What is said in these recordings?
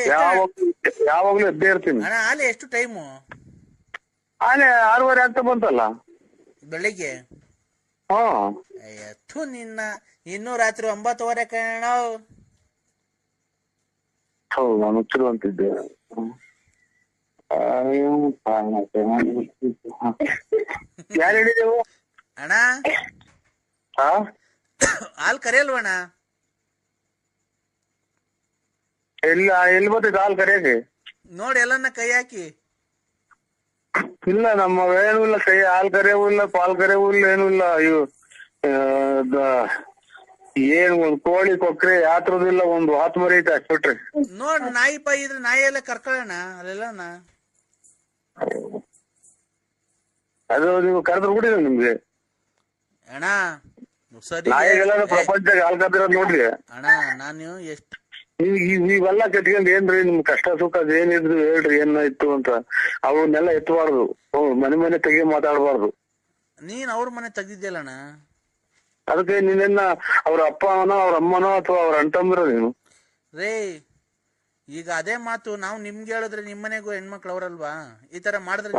ಯಾವಾಗ್ಲೂ ಎದ್ದೇ ಇರ್ತೀನಿ. ಅಣ್ಣ ಆಲೆ ಎಷ್ಟು ಟೈಮು ಆಲೆ ಆರೂವರೆ ಆಗ್ತಾ ಬಂತಲ್ಲ. ಬೆಳಿಗ್ಗೆ? ಹಾ. ಥು ನಿನ್ನ. ಇನ್ನೂ ರಾತ್ರಿ ಒಂಬತ್ತುವರೆ ಕಣ. ಹೌದು ನಾನು ಉಚ್ಚಿರುವಂತಿದ್ದೆ. ಯಾರು ಹೇಳಿದೆವು ಅಣ್ಣ? ಹಾಲ್ ಕರೆಯಲ್ವಣ್ಣ? ಇಲ್ಲ ಎಲ್ಲಿ ಬರ್ತೈತೆ ಹಾಲು ಕರೆಯಕ್ಕೆ ನೋಡಿ ಎಲ್ಲನ್ನ ಕೈ ಹಾಕಿ. ಇಲ್ಲ ನಮ್ಮ ಏನೂ ಇಲ್ಲ ಕೈ ಹಾಲು ಕರೆಯವೂ ಇಲ್ಲ ಪಾಲ್ ಕರೆಯವೂ ಇಲ್ಲ ಏನೂ ಇಲ್ಲ ಇವು ಆ, ದ- ಏನ್ ಒಂದ್ ಕೋಳಿ ಕೊಕ್ರೆ ಯಾತ್ರದಿಲ್ಲ ಇಲ್ಲ ಒಂದು ಆತ್ಮರಿ ಮರಿ ಐತೆ ಅಷ್ಟ್ಬಿಟ್ರೆ ನೋಡ್ ನಾಯಿ ಪಾಯಿ ಇದ್ರೆ ನಾಯಿ ಎಲ್ಲ ಕರ್ಕೊಳ್ಳೋಣ ಅಲ್ಲೆಲ್ಲನ? ಅದು ನೀವು ಕರೆದ್ರು ಬಿಡಿ ನಿಮ್ಗೆ. ಅಣ್ಣ ಸರಿ. ನಾಯಿಗೆಲ್ಲ ಪ್ರಪಂಚ ಹಾಲ್ ಕರೆದಿರೋದು ನೋಡ್ರಿ. ಅಣ್ಣ ನಾನು ಎಷ್ಟು ನೀವ್ ನೀವೆಲ್ಲ ಕಟ್ಕೊಂಡ್ ಏನ್ರಿ ನಿಮ್ ಕಷ್ಟ ಸುಖ ಏನಿದ್ರು ಹೇಳ್ರಿ ಏನಾಯ್ತು ಅಂತ. ಅವನ್ನೆಲ್ಲ ಎತ್ತಬಾರ್ದು ಮನೆ ಮನೆ ತೆಗಿ ಮಾತಾಡಬಾರ್ದು. ನೀನ್ ಅವ್ರ ಮನೆ ತೆಗ್ದಿದ್ಯಲ್ಲಣ್ಣ? ಅದಕ್ಕೆ ನಿನ್ನ ಅವ್ರ ಅಪ್ಪನೋ ಅವ್ರ ಅಮ್ಮನೋ ಅಥವಾ ಅವ್ರ ಅಣ್ತಂದ್ರ ನೀನು? ರೇ ಈಗ ಅದೇ ಮಾತು ನಾವು ನಿಮ್ಗೆ ಹೇಳಿದ್ರೆ ನಿಮ್ಮನೆಗೂ ಹೆಣ್ಮಕ್ಳು ಅವರಲ್ವಾ? ಈ ತರ ಮಾಡಿದ್ರೆ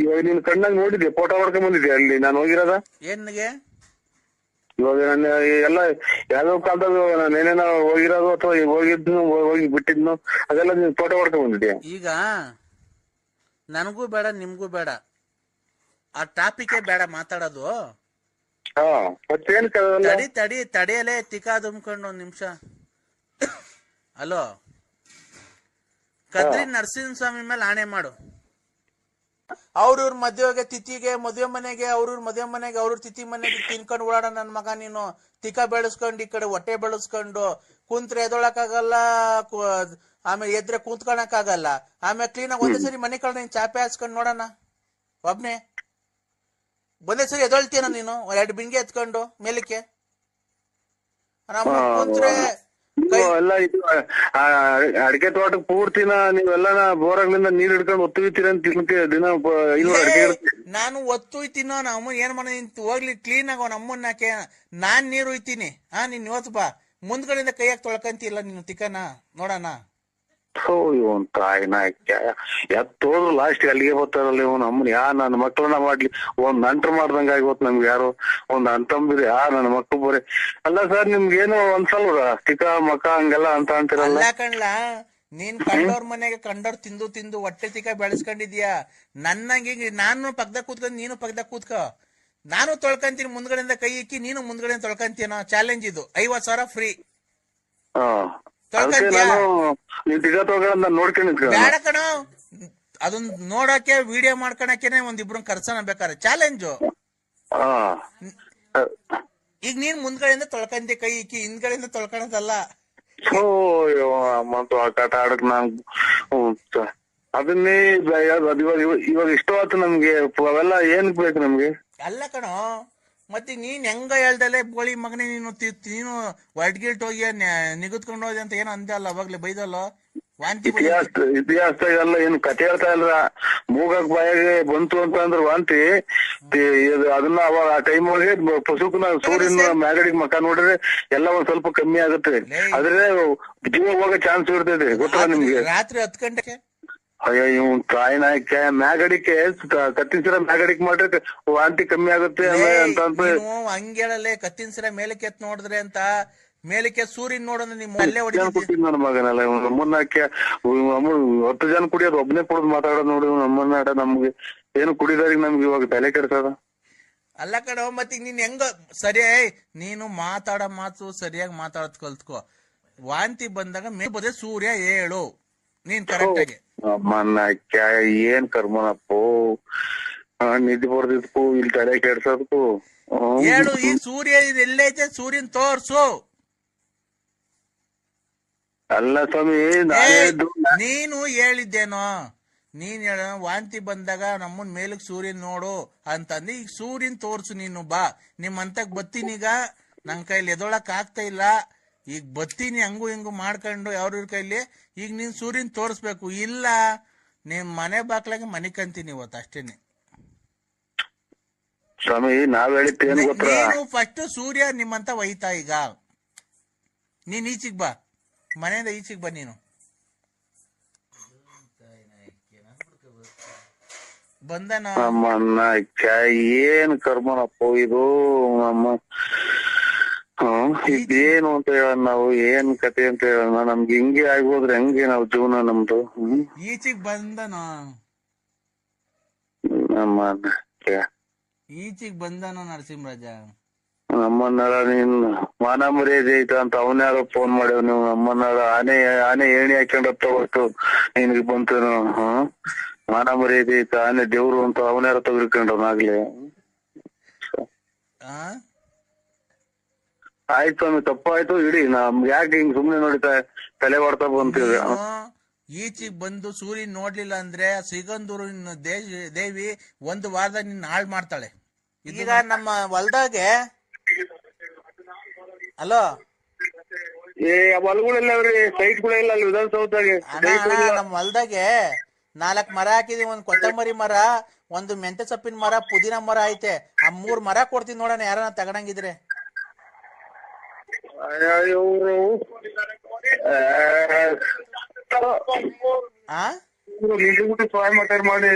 ನೀವು ನೀನ್ ಕಣ್ಣಾಗ ನೋಡಿದ್ದೆ ಫೋಟೋ ಹೊಡ್ಕೊಂಡ್ ಬಂದಿದ್ದೆ ಅಲ್ಲಿ? ನಾನು ಹೋಗಿರೋದ? ಏನ್ಗೆ ಇವಾಗ ಎಲ್ಲ ಯಾವ್ದೋ ಕಾಲದಾಗ ನಾನು ಏನೇನೋ ಹೋಗಿರೋದು ಅಥವಾ ಹೋಗಿದ್ನು ಹೋಗಿ ಬಿಟ್ಟಿದ್ನು ಅದೆಲ್ಲ ನೀವು ಫೋಟೋ ಹೊಡ್ಕೊಂಡ್ ಈಗ ನನಗೂ ಬೇಡ ನಿಮ್ಗೂ ಬೇಡ. ಆ ಟಾಪಿಕ್ ಬೇಡ ಮಾತಾಡೋದು. ಹಾ ಮತ್ತೇನ್ ತಡಿ ತಡಿ ತಡೆಯಲೇ ತಿಕಾ ದುಮ್ಕೊಂಡು ಒಂದ್ ನಿಮಿಷ. ಹಲೋ. ಕದ್ರಿ ನರಸಿಂಹ ಸ್ವಾಮಿ ಮೇಲೆ ಆಣೆ ಮಾಡು. ಅವ್ರವ್ರ ಮದ್ವೆಗೆ ತಿಥಿಗೆ ಮದ್ವೆ ಮನೆಗೆ ಅವ್ರವ್ರ ಮದ್ವೆ ಮನೆಗೆ ಅವ್ರ ತಿಥಿ ಮನೆಗೆ ತಿನ್ಕೊಂಡು ಓಡಾಡ ನನ್ ಮಗ ನೀನು. ತಿಕ್ಕ ಬೆಳೆಸ್ಕೊಂಡು ಈ ಕಡೆ ಹೊಟ್ಟೆ ಬೆಳೆಸ್ಕೊಂಡು ಕುಂತ್ರೆ ಎದೊಳಕಾಗಲ್ಲ ಆಮೇಲೆ ಎದ್ರೆ ಆಗಲ್ಲ ಆಮೇಲೆ ಆಗಿ ಒಂದೇ ಸರಿ ಮನೆ ಕಡೆ ನೀನ್ ಚಾಪೆ ಹಾಸ್ಕೊಂಡು ನೋಡೋಣ. ಒಬ್ನೇ. ಒಂದೇ ಸರಿ ಎದೊಳ್ತೀನ ನೀನು? ಎರಡು ಬಿಂಗೆ ಎತ್ಕೊಂಡು ಮೇಲಕ್ಕೆ. ನಮ್ಮ ಕುಂತ್ರೆ ಎಲ್ಲ ಇದು ಅಡಿಕೆ ತೋಟಕ್ಕೆ ಪೂರ್ತಿನ ನೀವೆಲ್ಲ ಬೋರಾಗ್ಲಿಂದ ನೀರ್ ಹಿಡ್ಕೊಂಡು ಒತ್ತುಯ್ತೀರ ಅಂತ ದಿನಕ್ಕೆ ದಿನ ಐನೂರು ಅಡಿಕೆ ನಾನು ಒತ್ತು ಇತ್ತೀನೋ ನಮ್ಮ ಏನ್ ಮಾಡ ಹೋಗ್ಲಿ ಕ್ಲೀನ್ ಆಗೋ ನಮ್ಮನ್ನ ನಾನ್ ನೀರು ಒಯ್ತೀನಿ. ಹಾ ನೀನ್ ಇವತ್ತು ಬಾ. ಮುಂದ್ಗಡೆಯಿಂದ ಕೈಯಾಗ ತೊಳ್ಕಂತಿಲ್ಲ ನೀನು ತಿಕ್ಕನ? ನೋಡೋಣ. ಇವನ್ ತಾಯಿನ ಎತ್ತೋದ್ರು ಲಾಸ್ಟ್ ಅಲ್ಲಿಗೆ ಬರ್ತಾರಲ್ಲ ಇವನ್ ಅಮ್ಮನ್ ಯಾ ನನ್ನ ಮಕ್ಕಳನ್ನ ಮಾಡ್ಲಿ ಒಂದ್ ನಂಟ್ರ ಮಾಡ್ದಂಗ ಆಗಿವತ್ ನಮ್ಗೆ ಯಾರು ಒಂದ್ ಅಂತಂಬಿರಿ ಯಾ ನನ್ನ ಮಕ್ಳು ಬರೀ. ಅಲ್ಲ ಸರ್ ನಿಮ್ಗೇನು ಅನ್ಸಲ್ವ ಚಿಕ್ಕ ಮಕ್ಕ ಹಂಗೆಲ್ಲ ಅಂತ ಅಂತಿರಲ್ಲ? ಕಣ್ಲ ನೀನ್ ಕಂಡೋರ್ ಮನೆಗೆ ಕಂಡೋರ್ ತಿಂದು ತಿಂದು ಹೊಟ್ಟೆ ತಿಕ್ಕ ಬೆಳೆಸ್ಕೊಂಡಿದ್ಯಾ? ನನ್ನಂಗೆ ನಾನು ಪಕ್ಕದ ಕೂತ್ಕೊಂಡು ನೀನು ಪಗ್ದ ಕೂತ್ಕೋ. ನಾನು ತೊಳ್ಕಂತೀನಿ ಮುಂದ್ಗಡೆಯಿಂದ ಕೈ ಇಕ್ಕಿ ನೀನು ಮುಂದ್ಗಡೆ ತೊಳ್ಕಂತೀನೋ ಚಾಲೆಂಜ್ ಇದು. ಐವತ್ ಸಾವಿರ ಫ್ರೀ ಅದಕ್ಕೆ? ನಾನು ಬೇಡ ಕಣ. ಅದನ್ನ ನೋಡಕ್ಕೆ ವಿಡಿಯೋ ಮಾಡ್ಕೊಳಕೇನೆ ಒಂದಿಬ್ರು ಕರ್ಸೋಣ ಬೇಕಾದ್ರೆ. ಚಾಲೆಂಜು. ಈಗ ನೀನ್ ಮುಂದ್ಗಡೆಯಿಂದ ತೊಳ್ಕೊಂಡಿ ಕೈ ಇಕ್ಕಿ ಹಿಂದ್ಗಡೆಯಿಂದ ತೊಳ್ಕೊಳದಲ್ಲ. ಓ ಮತ್ತು ಆ ಕಾಟ ಆಡಕ್ ನಾನ್ ಅದನ್ನೇ ಇವಾಗ ಇವಾಗ- ನಮ್ಗೆ. ಅವೆಲ್ಲ ಏನ್ ಬೇಕು ನಮ್ಗೆ? ಅಲ್ಲ ಕಣೋ. ಮತ್ತೆ ನೀನ್ ಹೆಂಗ ಹೇಳ್ದಲೆ ಬೋಳಿ ಮಗನೇ ನೀನು ನೀನು ನೀನು ಗಿಲ್ಟ್ ಹೋಗಿ ನಿಗದ್ಕೊಂಡು ಹೋದೆ ಅಂತ ಏನೋ ಅಂದೆ ಅಲ್ಲ ಅವಾಗ್ಲೇ ಬೈದಲ್ಲ? ವಾಂತಿ ಇತಿಹಾಸದಾಗೆಲ್ಲ ಏನು ಕತೆ ಹೇಳ್ತಾ ಇಲ್ರ ಮೂಗಕ್ ಬಾಯಿಗೆ ಬಂತು ಅಂತ ಅಂದ್ರೆ ವಾಂತಿ. ಅದನ್ನ ಅವಾಗ ಆ ಟೈಮ್ ಒಳಗೆ ಪಶುಕನ ಸೂರ್ಯನ ಮ್ಯಾಗಡಿಗೆ ಮಕ ನೋಡಿದ್ರೆ ಎಲ್ಲ ಒಂದ್ ಸ್ವಲ್ಪ ಕಮ್ಮಿ ಆಗುತ್ತೆ. ಆದ್ರೆ ಜೀವ ಹೋಗೋ ಚಾನ್ಸ್ ಇರ್ತೈತೆ ಗೊತ್ತಾ ನಿಮ್ಗೆ? ರಾತ್ರಿ ಹತ್ತು ಗಂಟೆಗೆ ಅಯ್ಯೋ ಇವ್ ತಾಯಿನಾಯ್ಕೆ ಮ್ಯಾಗಡಿಕೆ ಕತ್ತಿಸಿರ ಮ್ಯಾಗಡಿಕೆ ಮಾಡ್ರೆ ವಾಂತಿ ಕಮ್ಮಿ ಆಗುತ್ತೆ ಅಂತ ನೀನು ಕತ್ತಿನ ಸಿರ ಮೇಲಕ್ಕೆ ಎತ್ ನೋಡಿದ್ರೆ ಅಂತ ಮೇಲಕ್ಕೆ ಸೂರ್ಯನ್ ನೋಡೋಣ ನಿಮ್ಮ ಅಲ್ಲೇ ಹೊಡಿತೀನಿ ನನ್ನ ಮಗನಲ್ಲ ನಮ್ಮನ್ನ ಹತ್ತು ಜನ ಕುಡಿಯೋದು ಒಬ್ನೇ ಕುಡಿದು ಮಾತಾಡೋದು ನೋಡಿ ನಮ್ಮನ್ನ ನಮ್ಗೆ ಏನು ಕುಡಿದಾರಿಗೆ ನಮ್ಗೆ ಇವಾಗ ತಲೆ ಕೆಡ್ಸದ. ಅಲ್ಲ ಕಡೆ ಮತ್ತೆ ನೀನ್ ಹೆಂಗ ಸರಿ ನೀನು ಮಾತಾಡೋ ಮಾತು ಸರಿಯಾಗಿ ಮಾತಾಡೋದ್ ಕಲ್ತ್ಕೋ. ವಾಂತಿ ಬಂದಾಗ ಮೇ ಬದೇ ಸೂರ್ಯ ಏಳು ನೀನ್ ಕರೆಕ್ಟ್ ಆಗಿ. ಅಮ್ಮನ್ನ ಏನ್ ಕರ್ಮನಪ್ಪು ನಿದ್ದೆ ಬರ್ದಿದ್ಕು ಇಲ್ಲಿ ತಲೆ ಕೆಡ್ಸೋದಕ್ಕೂ. ಹೇಳು ಈ ಸೂರ್ಯ ಇದು ಎಲ್ಲೈತೆ ಸೂರ್ಯನ್ ತೋರ್ಸು. ಅಲ್ಲ ಸ್ವಾಮಿ ನಾನೇ ನೀನು ಹೇಳಿದ್ದೇನೋ? ನೀನ್ ಹೇಳ ವಾಂತಿ ಬಂದಾಗ ನಮ್ಮನ್ ಮೇಲಕ್ ಸೂರ್ಯನ್ ನೋಡು ಅಂತಂದು ಈಗ ಸೂರ್ಯನ್ ತೋರ್ಸು ನೀನು ಬಾ. ನಿಮ್ಮಂತಕ್ ಬತ್ತೀನಿ ಈಗ. ನನ್ ಕೈಲಿ ಎದೊಳಕ್ ಆಗ್ತಾ ಇಲ್ಲ. ಈಗ ಬತ್ತೀನಿ ಹಂಗು ಹಿಂಗು ಮಾಡ್ಕೊಂಡು ಯಾವ್ರ ಕೈಲಿ ಈಗ ನೀನ್ ಸೂರ್ಯನ್ ತೋರಿಸ್ಬೇಕು. ಇಲ್ಲ ನಿಮ್ ಮನೆ ಬಾಕ್ಲಾಗೆ ಮನಿ ಕಂತೀನಿ ಇವತ್ತು ಅಷ್ಟೇನೆ. ಸ್ವಾಮಿ ಫಸ್ಟ್ ಸೂರ್ಯ ನಿಮ್ಮಂತ ಒಯ್ತಾ ಈಗ. ನೀನ್ ಈಚಿಗ್ ಬಾ. ಮನೆಯಿಂದ ಈಚಿಗ್ ಬಾ ನೀನು. ಬಂದನ? ಏನ್ ಕರ್ಮನಪ್ಪ ಇದು? ನಮ್ಮ ಇದೇನು ಅಂತ ಹೇಳೋಣ ನಾವು ಏನ್ ಕತೆ ಅಂತ ಹೇಳೋಣ ನಮ್ಗೆ ಹಿಂಗೆ ಆಗೋದ್ರೆ ಹೆಂಗೆ ನಾವು ಜೀವನ ನಮ್ದು? ಈಚೆಗ್ ಬಂದನ? ನಮ್ಮನ್ನ ಕ- ಈಚಿಗ್ ಬಂದನ ನರಸಿಂಹರಾಜ? ನಮ್ಮನ್ನಾರ ನೀನ್ ಮಾನ ಮರ್ಯಾದೆ ಐತ ಅಂತ ಅವನ್ಯಾರ ಫೋನ್ ಮಾಡ್ಯವ್ ನೀವು ನಮ್ಮನ್ನಾರ ಆನೆ ಆನೆ ಏಣಿ ಹಾಕೊಂಡ ತಗೊಟ್ಟು ನಿನ್ಗೆ ಬಂತು ಮಾನ ಮರ್ಯಾದೆ ಐತ ಆನೆ ದೇವ್ರು ಅಂತ ಅವನ್ಯಾರ ತೆಗೆದುಕೊಂಡವನಾಗ್ಲಿ ಆಯ್ತು ಸ್ವಾಮಿ ತಪ್ಪಾಯ್ತು ಇಡಿ ನಮ್ ಯಾಕೆ ಹಿಂಗ್ ಸುಮ್ನೆ ನೋಡಿತಾ ತಲೆ ಹೊಡ್ತಾ ಬಂತೀವಿ ಈಚೆಗ್ ಬಂದು ಸೂರ್ಯ ನೋಡ್ಲಿಲ್ಲ ಅಂದ್ರೆ ಸಿಗಂದೂರು ದೇ- ದೇವಿ ಒಂದು ವಾರದ ನಿನ್ನ ಹಾಳು ಮಾಡ್ತಾಳೆ. ಈಗ ನಮ್ಮ ಹೊಲ್ದಾಗೆ ಹಲೋ? ಏ ಹೊಲಗಳೆಲ್ಲ ಅವ್ರಿ ಸೈಟ್ ಕೂಡ ಇಲ್ಲ ಅಲ್ಲಿ ವಿಧಾನಸೌಧಾಗೆ ನಮ್ಮ ಹೊಲ್ದಾಗೆ ನಾಲ್ಕ್ ಮರ ಹಾಕಿದೀವಿ ಒಂದ್ ಕೊತ್ತಂಬರಿ ಮರ ಒಂದು ಮೆಂತೆ ಸೊಪ್ಪಿನ ಮರ ಪುದೀನ ಮರ ಐತೆ. ಆ ಮೂರ್ ಮರ ಕೊಡ್ತೀನಿ ನೋಡೋಣ ಯಾರನ್ನ ತಗೊಂಡಂಗಿದ್ರೆ. ಮಾಡಿ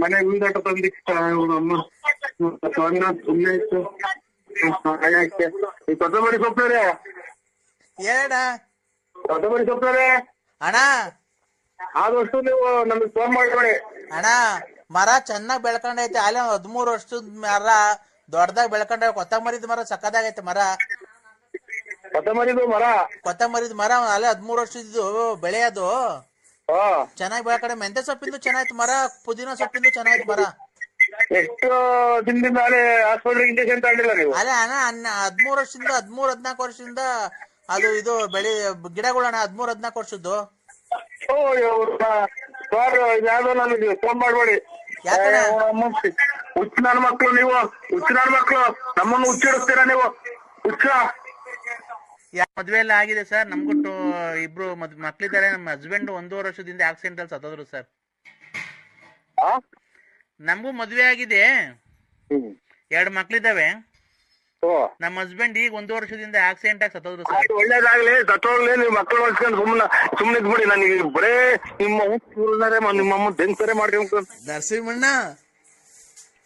ಮನೆ ನಮ್ಮ ಸುಮ್ನೆ ಇತ್ತು ಈ ಸೊಪ್ಪರೆ ಕೊತ್ತಂಬರಿ ಸೊಪ್ಪರೆ ಅಣ್ಣ. ಆದಷ್ಟು ನೀವು ನಮಗೆ ಫೋನ್ ಮಾಡಿ ಅಣ್ಣ, ಮರ ಚೆನ್ನಾಗ್ ಬೆಳ್ಕೊಂಡೈತೆ. ಅಲ್ಲೇ ಹದ್ಮೂರ್ ವರ್ಷದ ಮರ ದೊಡ್ಡದಾಗ ಬೆಳ್ಕೊಂಡ ಕೊತ್ತಂಬರಿದ ಮರ ಸಕ್ಕದಾಗೈತೆ ಮರ. ಕೊತ್ತಂಬರಿದು ಮರ. ಕೊತ್ತಂಬರಿದ ಮರ ಅಲ್ಲೇ ಹದ್ಮೂರ್ ವರ್ಷದ್ದು ಬೆಳೆಯೋದು ಅದು. ಚೆನ್ನಾಗಿ ಕಡೆ ಮೆಂತೆ ಸೊಪ್ಪಿಂದು ಚೆನ್ನಾಗಿತ್ತು ಮರ ಪುದೀನ ಸೊಪ್ಪಿಂದು ಚೆನ್ನಾಯ್ತು ಮರ. ಎಷ್ಟು ದಿನದಿಂದ ಅಲ್ಲೇ ಹಾಸ್ಪಿಟಲ್ ಇಂಜೆಕ್ಷನ್ ತಗೊಂಡಿಲ್ಲ ನೀವು? ಅಲ್ಲ ಅಣ್ಣ ಹದ್ಮೂರ್ ವರ್ಷದಿಂದ ಹದ್ಮೂರ್ ಹದ್ನಾಲ್ಕು ವರ್ಷದಿಂದ ಅದು ಇದು ಬೆಳೆ ಗಿಡಗಳಣ್ಣ ಹದ್ಮೂರ್ ಹದ್ನಾಲ್ಕು ವರ್ಷದ್ದು. ಓ ಸರ್ ಯಾವ್ದೋ ನನಗೆ ಫೋನ್ ಮಾಡ್ಬೇಡಿ? ಹುಚ್ಚ ನನ್ನ ಮಕ್ಳು ನೀವು. ಹುಚ್ಚ ನನ್ನ ಮಕ್ಳು ನಮ್ಮನ್ನು ಹುಚ್ಚಿಡಿಸ್ತೀರಾ ನೀವು? ಹುಚ್ಚ ಯಾ- ಮದ್ವೆ ಎಲ್ಲ ಆಗಿದೆ ಸರ್. ನಮ್ಗೂ ಇಬ್ರು ಮಕ್ಳಿದ್ದಾರೆ. ನಮ್ಮ ಹಸ್ಬೆಂಡ್ ಒಂದೂವರೆ ವರ್ಷದಿಂದ ಆಕ್ಸಿಡೆಂಟ್ ಅಲ್ಲಿ ಸತ್ತೋದ್ರು ಸರ್. ಆ? ನಮಗೂ ಮದ್ವೆ ಆಗಿದೆ. ಎರಡು ಮಕ್ಳಿದಾವೆ ಓ. ನಮ್ಮ ಹಸ್ಬೆಂಡ್ ಈಗ ಒಂದು ವರ್ಷದಿಂದ ಆಕ್ಸಿಡೆಂಟ್ ಆಗಿ ಸತ್ತೋದ್ರು ಸರ್. ಒಳ್ಳೇದಾಗ್ಲಿ ಸತ್ತೋಗ್ಲಿ ನೀವು ಮಕ್ಕಳು ಹೊಡ್ಸ್ಕೊಂಡು ಸುಮ್ಮನೆ ಸುಮ್ಮನೆ ಇದ್ಬಿಡಿ. ನನಗೆ ಬರೇ ನಿಮ್ಮ ಉಳ್ದರೆ ನಿಮ್ಮ ಅಮ್ಮ ಮಾಡ್ಕೊಂಡು ನರಸಿಂಹಣ್ಣ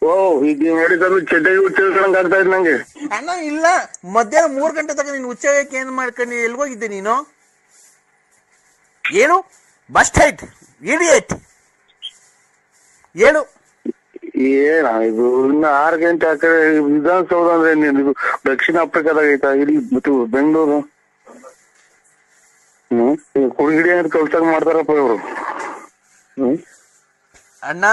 ಓ ಈಗ ನೋಡಿದ್ರೆ ಚೆಡ್ಡಾಗಿ ಹುಚ್ಚಿಡ್ಕೊಂಡ್ ಆಗ್ತಾ ಇದ್ ನಂಗೆ. ಅಣ್ಣ ಇಲ್ಲ. ಮಧ್ಯಾಹ್ನ ಮೂರ್ ಗಂಟೆ ತನಕ ನೀನು ಉಚ್ಚಕ್ಕೆ ಏನ್ ಮಾಡ್ಕೊಂಡು ಎಲ್ಗೋಗಿದ್ದೆ ನೀನು? ಏನು? ಬಸ್ಟ್ ಹೈಟ್ ಇಡಿಯಟ್ ಏನು? ಏನ ಇದು? ಇನ್ನ ಆರು ಗಂಟೆ ಆ ಕಡೆ ವಿಧಾನಸೌಧ ಅಂದ್ರೆ ದಕ್ಷಿಣ ಆಫ್ರಿಕಾದಾಗ ಐತಾ? ಇಲ್ಲಿ ಮತ್ತು ಬೆಂಗಳೂರು? ಹ್ಮ್? ಕುಡಿಗಿಡಿ ಅಂತ ಕಲ್ಸಾಗ ಮಾಡ್ತಾರಪ್ಪ ಇವರು. ಹ್ಮ್? ಅಣ್ಣ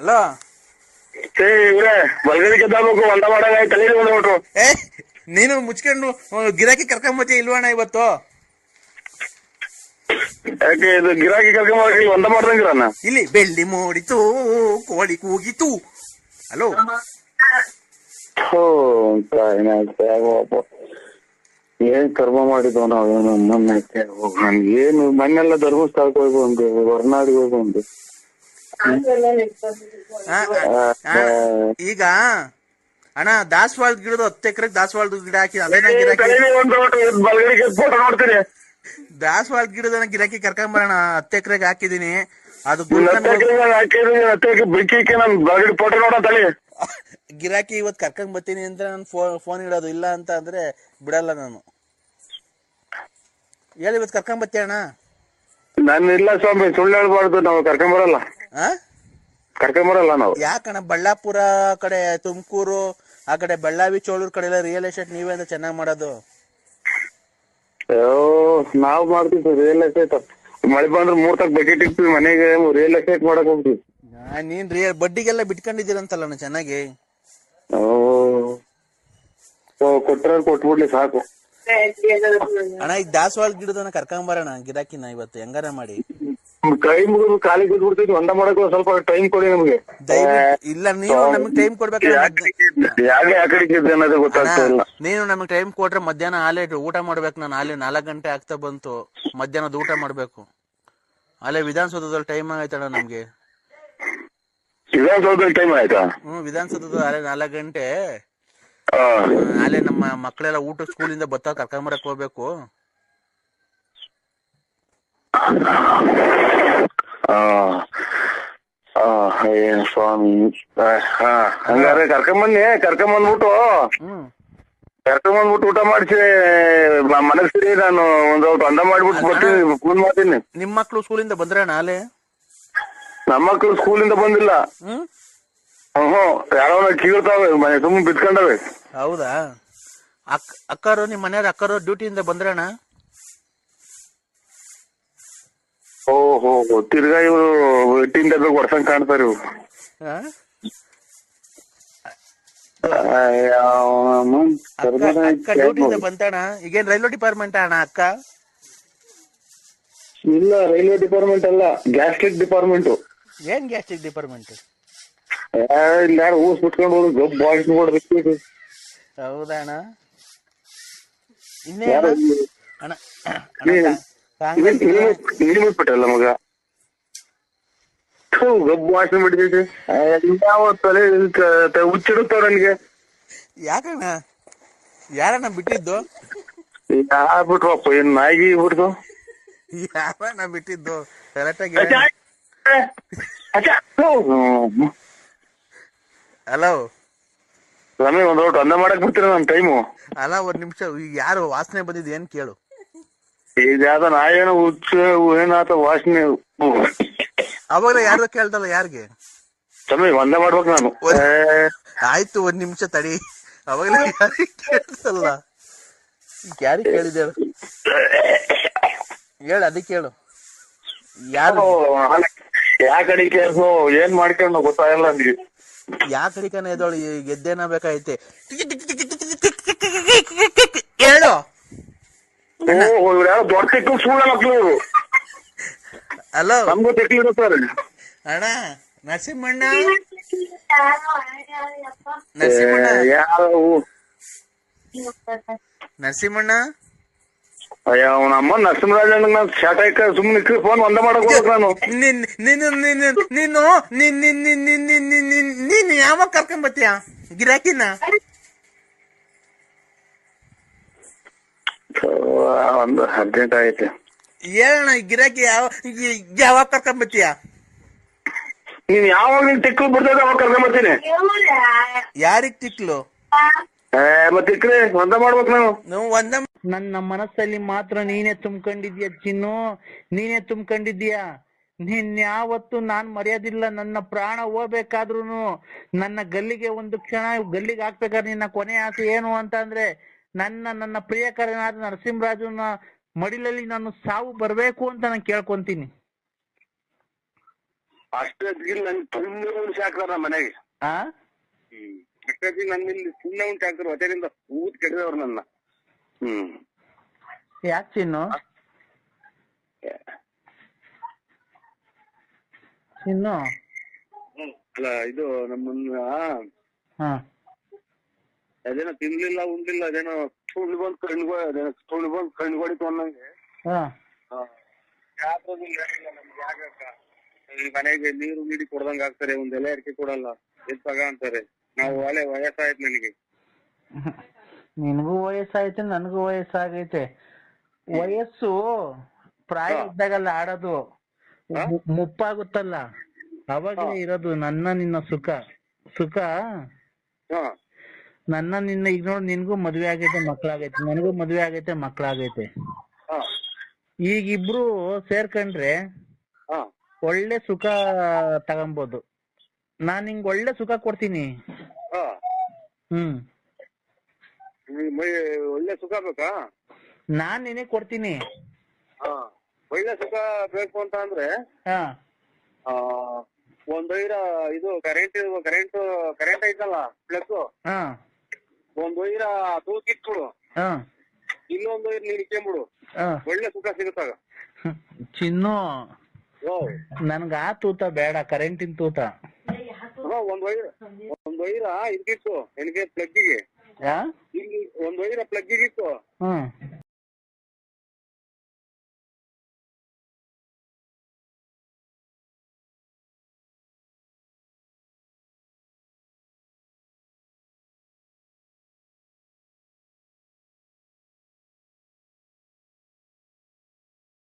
ಹಲೋ ಏ ಇವ್ರೆ ಬಲ್ಗಡಿ ಗೆದ್ದಾಬೇಕು ಹೊಲ್ದ ಮಾಡಾಗ ತಲೆ ಹೊಡ್ಬಿಟ್ರು ಏ ನೀನು ಮುಚ್ಕೊಂಡು ಗಿರಾಕಿ ಕರ್ಕೊಂಬತ್ತಿ ಇಲ್ವಣ್ಣ ಇವತ್ತು? ಯಾಕೆ ಇದು ಗಿರಾಕಿ ಕರ್ಕೊಂಬಿ ಹೊಂದ ಮಾಡ್ದಂಗಿರಣ್ಣ ಇಲ್ಲಿ ಬೆಳ್ಳಿ ಮೂಡಿತು ಕೋಳಿ ಕೂಗಿತು. ಹಲೋ ಹೋ ಏನ್ ಕರ್ಮ ಮಾಡಿದ್ವು ನಾವು ನಮ್ಮನ್ನ ನನ್ಗೆ ಏನು ಮನೆಲ್ಲ ಧರ್ಮಸ್ಥಳಕ್ಕೆ ಹೋಗಿ ಬಂದು ಹೊರನಾಡಿಗೆ ಹೋಗಿ ಬಂದು ಈಗ ಅಣ್ಣ ದಾಸವಾಳದ ಗಿಡದ ಹತ್ತು ಎಕರೆಗೆ ದಾಸವಾಳದ ಗಿಡ ಹಾಕಿ ಅದೇನ ದಾಸವಾಳದ ಗಿಡದ ಗಿರಾಕಿ ಕರ್ಕೊಂಬರೋಣ ಹತ್ತು ಎಕರೆಗೆ ಹಾಕಿದೀನಿ ಅದು ಗಿರಾಕಿ ಇವತ್ ಕರ್ಕೊಂಡ್ ಬರ್ತೀನಿ ಅಂತ ನಾನು ಫೋನ್ ಇಡೋದು ಇಲ್ಲ ಅಂತ ಅಂದ್ರೆ ಬಿಡಲ್ಲ ನಾನು. ಹೇಳಿ ಇವತ್ ಕರ್ಕೊಂಡ್ ಬರ್ತೀಯ ಅಣ್ಣ? ನಾನು ಇಲ್ಲ ಸ್ವಾಮಿ ಸುಳ್ಳು ಹೇಳ್ಬಾರ್ದು ನಾವು ಕರ್ಕೊಂಬರಲ್ಲ ಆ? ಕರ್ಕೊಂಬರಲ್ಲ ನಾವು. ಯಾಕಣ್ಣ ಬಳ್ಳಾಪುರ ಕಡೆ ತುಮಕೂರು ಆ ಕಡೆ ಬಳ್ಳಾವಿ ಚೋಳೂರ್ ಕಡೆ ಎಲ್ಲ ರಿಯಲ್ ಎಸ್ಟೇಟ್ ನೀವೇ ಅಂದ್ರೆ ಚೆನ್ನಾಗಿ ಮಾಡೋದು. ಅಯ್ಯೋ ನಾವ್ ಮಾಡ್ತೀವಿ ಸರ್ ರಿಯಲ್ ಎಸ್ಟೇಟ್ ಮಳೆ ಬಂದ್ರೆ ಮೂರ್ ತಕ್ ಬಕೆಟ್ ಇಟ್ಟಿರ್ತೀವಿ ಮನೆಗೆ ರಿಯಲ್ ಎಸ್ಟೇಟ್ ಮಾಡಕ್ ಹೋಗ್ತೀವಿ. ಆ, ನೀನ್ ರಿಯಲ್ ಬಡ್ಡಿಗೆಲ್ಲ ಬಿಟ್ಕೊಂಡಿದ್ದೀರಂತಲ್ಲ ಚೆನ್ನಾಗಿ. ಓ ಓ ಕೊಟ್ರೆ ಕೊಟ್ಬಿಡ್ಲಿ ಸಾಕು. ಅಣ್ಣ ಈಗ ದಾಸವಾಳ ಗಿಡದನ್ನ ಕರ್ಕೊಂಬರೋಣ ಗಿರಾಕಿನ ಇವತ್ತು ಹೆಂಗಾರ ಮಾಡಿ. ಕೈ ಮುಗಿದು ಕಾಲಿಗೆ ಬಿದ್ಬಿಡ್ತೀವಿ ಒಂದ ಮಾಡಕ್ಕೆ ಒಂದ್ ಸ್ವಲ್ಪ ಟೈಮ್ ಕೊಡಿ ನಮ್ಗೆ. ದಯವಿಟ್ಟು ಇಲ್ಲ ನೀವು ನಮಗೆ ಟೈಮ್ ಕೊಡ್ಬೇಕು ಯಾಕೆ ಆ ಕಡೆ ಇದ್ದೆ? ಅನ್ನೋದು ಗೊತ್ತಾಗ್ತಾ ಇಲ್ಲ. ನೀನು ನಮಗೆ ಟೈಮ್ ಕೊಟ್ರೆ ಮಧ್ಯಾಹ್ನ ಆಲೇ ಊಟ ಮಾಡ್ಬೇಕು ನಾನು ಆಲೆ ನಾಲ್ಕು ಗಂಟೆ ಆಗ್ತಾ ಬಂತು ಮಧ್ಯಾಹ್ನದ ಊಟ ಮಾಡ್ಬೇಕು. ಅಲ್ಲೇ ವಿಧಾನಸೌಧದಲ್ಲಿ ಟೈಮ್ ಆಯ್ತಣ ನಮ್ಗೆ. ವಿಧಾನಸೌಧದಲ್ಲಿ ಟೈಮ್ ಆಯ್ತಾ? ಹ್ಮ್ ವಿಧಾನಸೌಧದ ಅಲ್ಲೇ ನಾಲ್ಕು ಗಂಟೆ. ಅಲ್ಲೇ ನಮ್ಮ ಮಕ್ಕಳೆಲ್ಲ ಊಟ ಸ್ಕೂಲಿಂದ ಬತ್ತ ಕರ್ಕೊಂಬರಕ್ ಹೋಗ್ಬೇಕು. ಏನ್ ಸ್ವಾಮಿ ಹಂಗಾರೆ ಕರ್ಕೊಂಬನ್ನಿ ಕರ್ಕೊಂಬಂದ್ಬಿಟ್ಟು ಹ್ಮ್. ಕರ್ಕೊಂಬಂದ್ಬಿಟ್ಟು ಊಟ ಮಾಡಿಸಿ ಮನೆಗ್ ಸೇರಿ ನಾನು ಒಂದ್ ಸ್ವಲ್ಪ ಅಂದ ಮಾಡ್ಬಿಟ್ಟು ಬರ್ತೀನಿ ಫೋನ್ ಮಾಡ್ತೀನಿ. ನಿಮ್ ಮಕ್ಳು ಸ್ಕೂಲಿಂದ ಬಂದ್ರೆ ನಾಳೆ ನಮ್ಮ ಮಕ್ಳು ಸ್ಕೂಲಿಂದ ಬಂದಿಲ್ಲ. ಹ್ಮ್. ಯಾರೋ ಕೀಳ್ತಾವೆ ಮನೆ ಸುಮ್ಮನೆ ಬಿತ್ಕೊಂಡವೆ ಹೌದಾ? ಅಕ್ಕ ಅಕ್ಕರು ನಿಮ್ ಮನೆಯವ್ರ ಅಕ್ಕರು ಡ್ಯೂಟಿಯಿಂದ ಬಂದ್ರಣ್ಣ ಓ ಹೋ ಹೋ ತಿರ್ಗಾ ಇವರು ಎಟ್ಟಿನ ಡಬ್ಬೆ ಹೊಡ್ಸಂಗ್ ಕಾಣ್ತಾರ ಇವ್ರು. ಅಕ್ಕ ಡ್ಯೂಟಿಯಿಂದ ಬಂತಾಣ? ಈಗೇನ್ ರೈಲ್ವೆ ಡಿಪಾರ್ಟ್ಮೆಂಟ್ ಅಣ್ಣ ಅಕ್ಕ? ಇಲ್ಲ ರೈಲ್ವೆ ಡಿಪಾರ್ಟ್ಮೆಂಟ್ ಅಲ್ಲ ಗ್ಯಾಸ್ಟ್ರಿಕ್ ಡಿಪಾರ್ಟ್ಮೆಂಟ್. ಏನ್ ಗ್ಯಾಸ್ಟ್ರಿಕ್ ಡಿಪಾರ್ಟ್ಮೆಂಟ್? ಇಲ್ಲ ಯಾರು ಊಸ್ ಬಿಟ್ಕೊಂಡು ಹೋದ್ರು ಗಬ್ ಬಾಯ್ಸ್ ನೋಡ್ಬೇಕು ಹೌದಾ ಅಣ್ಣ? ಇನ್ನೇ ಅಣ್ಣ ಬಿಟ್ಟಲ್ಲ ಮಗ? ಗಬ್ಬು ಗಬ್ ವಾಸನೆ ಬಿಡ್ತೈತಿ ಯಾವ ತಲೆ ಹುಚ್ಚಿಡುತ್ತಾವ ನನಗೆ. ಯಾಕಣ್ಣ? ಯಾರಣ್ಣ ಬಿಟ್ಟಿದ್ದು? ಯಾರ್ ಬಿಟ್ರಪ್ಪ ಏನ್ ನಾಯಿಗೆ ಬಿಡ್ದು ಯಾರಣ್ಣ ಬಿಟ್ಟಿದ್ದು? ಕರೆಕ್ಟ್ ಆಗಿ. ಹಲೋ? ಸ್ವಾಮಿ ಒಂದ್ ಒಟ್ಟು ಅನ್ನ ಮಾಡಕ್ ಬಿಡ್ತೀರ ನನ್ ಟೈಮು ಅಲ್ಲ ಒಂದ್ ನಿಮಿಷ ಈಗ ಯಾರು ವಾಸನೆ ಬಂದಿದ್ದು ಏನ್ ಕೇಳು. ಈಗ ಯಾವ್ದ ನಾಯೇನೋ ಹುಚ್ಚ ಏನಾತ ವಾಸನೆ ಅವಾಗ ಯಾರು ಕೇಳ್ದಲ್ಲ ಯಾರಿಗೆ ಸಮಯ ಒಂದೇ ಮಾಡ್ಬೇಕು ನಾನು ಆಯ್ತು ಒಂದ್ ನಿಮಿಷ ತಡಿ ಅವಾಗಲೇ ಯಾರಿಗೆ ಕೇಳ್ದಲ್ಲ ಯಾರಿಗೆ ಕೇಳಿದೆ ಹೇಳು ಅದಕ್ಕೆ ಹೇಳು ಯಾರು ಯಾ ಕಡೆ ಕೇಳ್ಸೋ ಏನ್ ಮಾಡ್ಕೊಂಡು ಗೊತ್ತಾಗಲ್ಲ ನನಗೆ ಯಾ ಕಡಿಕನ ಎದೋಳು ಗೆದ್ದೇನ ಬೇಕಾಯ್ತೆ ಹೇಳು ಹಲೋ ಅಣ್ಣ ನರಸಿಂಹಣ್ಣ. ನರಸಿಂಹಣ್ಣ. ನರಸಿಂಹಣ್ಣ. ಅವನ ಅಮ್ಮ ನರಸಿಂಹರಾಜ್ ಅಣ್ಣ ಸುಮ್ಮನೆ ಫೋನ್ ಒಂದೇ ಮಾಡಕ್ ನಿನ್. ನಿನ್ನ ನೀನು ಯಾವಾಗ ಕರ್ಕೊಂಡ್ ಬತ್ತೀಯ ಗಿರಾಕಿನ? ಒಂದು ಅರ್ಜೆಂಟ್ ಐತೆ ಹೇಳಣ್ಣ ಗಿರಾಕಿ ಯಾವ ಯಾವಾಗ ಕರ್ಕೊಂಡ್ ಬತ್ತೀಯ ನೀನ್ ಯಾವಾಗ ನಿನ್ ತಿಕ್ಲು ಬರ್ತದ ಅವಾಗ ಕರ್ಕೊಂಬರ್ತೀನಿ ಯಾರಿಗ್ ತಿಕ್ಲು ಏ ಮತ್ತೆ ಇಕ್ರೆ ಒಂದ ಮಾಡ್ಬೇಕು ನಾವು. ನಾವು ಒಂದ ನನ್ನ ಮನಸ್ಸಲ್ಲಿ ಮಾತ್ರ ನೀನೇ ತುಂಬ್ಕೊಂಡಿದ್ಯ ಚಿನ್ನು? ನೀನೇ ತುಂಬ್ಕೊಂಡಿದ್ಯ? ನಿನ್ ಯಾವತ್ತು ನಾನ್ ಮರೆಯೋದಿಲ್ಲ ನನ್ನ ಪ್ರಾಣ ಹೋಗ್ಬೇಕಾದ್ರೂನು ನನ್ನ ಗಲ್ಲಿಗೆ ಒಂದು ಕ್ಷಣ ಗಲ್ಲಿಗೆ ಹಾಕ್ಬೇಕಾದ್ರೆ ನಿನ್ನ ಕೊನೆ ಆಸೆ ಏನು ಅಂತ ಅಂದ್ರೆ ನನ್ನ ನನ್ನ ಪ್ರಿಯಕರನಾದ ನರಸಿಂಹರಾಜನ ಮಡಿಲಲ್ಲಿ ನಾನು ಸಾವು ಬರ್ಬೇಕು ಅಂತ ನಾನು ಕೇಳ್ಕೊಂತೀನಿ. ಅಷ್ಟೊತ್ತಿಗೆ ನನ್ ತುಂಬ ಉಣ್ಸಿ ಹಾಕ್ತಾರ ನಮ್ಮ ಮನೆಗೆ. ಆ? ಅಷ್ಟೊತ್ತಿಗೆ ನನ್ನ ಇಲ್ಲಿ ಸುಮ್ಮನೆ ಉಂಟು ಹಾಕ್ತಾರ ಹೊಟ್ಟೆದಿಂದ ಊದ್ ಕೆಡದವ್ರು ನನ್ನ. ಹ್ಮ್. ಯಾಕೆ ಚಿನ್ನು? ಚಿನ್ನು. ಅಲ್ಲ ಇದು ನಮ್ಮನ್ನ ಹಾ. ಅದೇನೋ ತಿನ್ಲಿಲ್ಲ ಉಂಡಿಲ್ಲ ಅದೇನೋ ಸುಳ್ಳು ಬಂದ್ ಕಣ್ಗೊ ಅದೇನೋ ಬಂದ್ ಕಣ್ಗೊಡಿತು ಅನ್ನಂಗೆ. ಹಾ. ಯಾವ್ದು ನಮ್ಗೆ ಯಾಕಕ್ಕ ಈ ಮನೆಗೆ ನೀರು ನೀಡಿ ಕೊಡ್ದಂಗ ಆಗ್ತಾರೆ ಒಂದ್ ಎಲೆ ಅಡಿಕೆ ಕೊಡಲ್ಲ ಎದ್ ತಗ ಅಂತಾರೆ. ನಾವು ಒಳ್ಳೆ ವಯಸ್ಸಾಯ್ತು ನನಗೆ. ನಿನಗೂ ವಯಸ್ಸಾಯ್ತು ನನಗೂ ವಯಸ್ಸಾಗೈತೆ. ವಯಸ್ಸು ಪ್ರಾಯ ಇದ್ದಾಗಲ್ಲ ಆಡೋದು ಮು- ಮುಪ್ಪಾಗುತ್ತಲ್ಲ. ಅವಾಗಲೇ ಇರೋದು ನನ್ನ ನಿನ್ನ ಸುಖ. ಸುಖ? ಹಾ. ನನ್ನ ನಿನ್ನ ಈಗ ನೋಡು ನಿನ್ಗೂ ಮದ್ವೆ ಆಗೈತೆ ಮಕ್ಳಾಗೈತೆ ನನಗೂ ಮದ್ವೆ ಆಗೈತೆ ಮಕ್ಳಾಗೈತೆ. ಹಾ. ಈಗ ಇಬ್ರು ಸೇರ್ಕೊಂಡ್ರೆ ಹಾ. ಒಳ್ಳೆ ಸುಖ ತಗೊಂಬೋದು. ನಾನ್ ನಿಂಗ್ ಒಳ್ಳೆ ಸುಖ ಕೊಡ್ತೀನಿ. ಹಾ. ಹ್ಮ್. ನಿಮ್ಗೆ ಮೈ ಒಳ್ಳೆ ಸುಖ ಬೇಕಾ? ನಾನ್ ನಿನಗ್ ಕೊಡ್ತೀನಿ. ಹಾ. ಒಳ್ಳೆ ಸುಖ ಬೇಕು ಅಂತ ಅಂದ್ರೆ ಹಾ. ಆ ಒಂದ್ ಇದು ಕರೆಂಟ್ ಕರೆಂಟ್ ಕರೆಂಟ್ ಐತಲ್ಲ ಪ್ಲಸ್ ಹಾ. ಒಂದ್ ಒಯ್ರ ತೂಕಿಟ್ಬಿಡು ಹಾ. ಇನ್ನೊಂದು ಒಯ್ರ ನೀನ್ ಇಕ್ಕೊಂಬಿಡು. ಹಾ. ಒಳ್ಳೆ ಸುಖ ಸಿಗುತ್ತಾಗ ಚಿನ್ನು ಓ ನನ್ಗ ಆ ತೂತ ಬೇಡ ಕರೆಂಟಿನ ತೂತ. ಹಾ, ಒಂದ್ ವೈರ ಒಂದ್ ವೈರ ಇದ್ಕಿತ್ತು ನನಗೆ ಪ್ಲಗ್ಗಿಗೆ ಯಾ ಇಲ್ಲಿ ಒಂದ್ ವೈರ ಪ್ಲಗ್ಗಿಗೆ ಇತ್ತು. ಹ್ಮ್